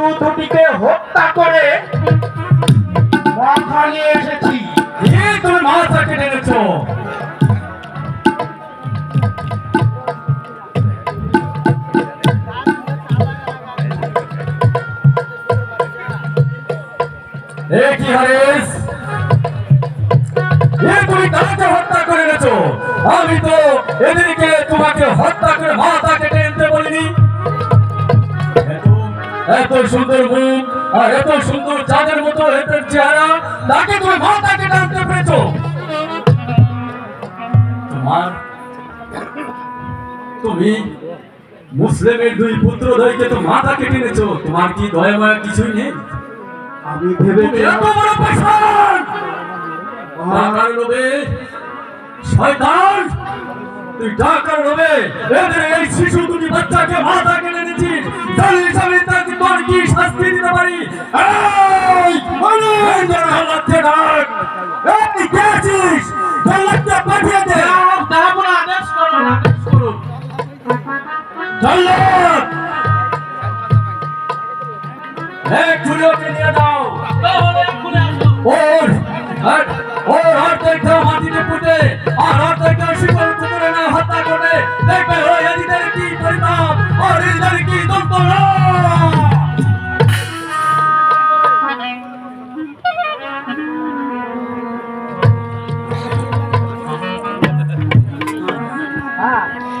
শিশু দুটিকে হত্যা করে মাথা নিয়ে এসেছি। তুমি মাথা কেটে এনেছো তুমি কাকে হত্যা করে এনেছো? আমি তো এদেরকে তোমাকে হত্যা করে মাথা এত- এত সুন্দর মুখ আর এত সুন্দর চাঁদের মতো এদের চেহারা তাকে তুমি মাথা কেটে আনতে পেরেছ। তোমার তুমি মুসলিমের দুই পুত্র ধৈকে তো মাথা কেটে এনেছো তোমার কি দয়া মায়া কিছুই নেই? আমি তুমি এত বড় পেশান টাকার লোভে শয়তান! তুই টাকার লোভে এদের এই শিশু দুটি বাচ্চাকে মাথা কেটে নিচ্ছিস জল্লাদকে ডাক এই কে আছিস? জল্লাদকে পাঠিয়ে দে। তারা কোনো আদেশ করুন আদেশ করুন জল্লাদ চুরিওকে নিয়ে দাও ওর মাটিতে পুঁতে। আর অর্ধেকটা শিকল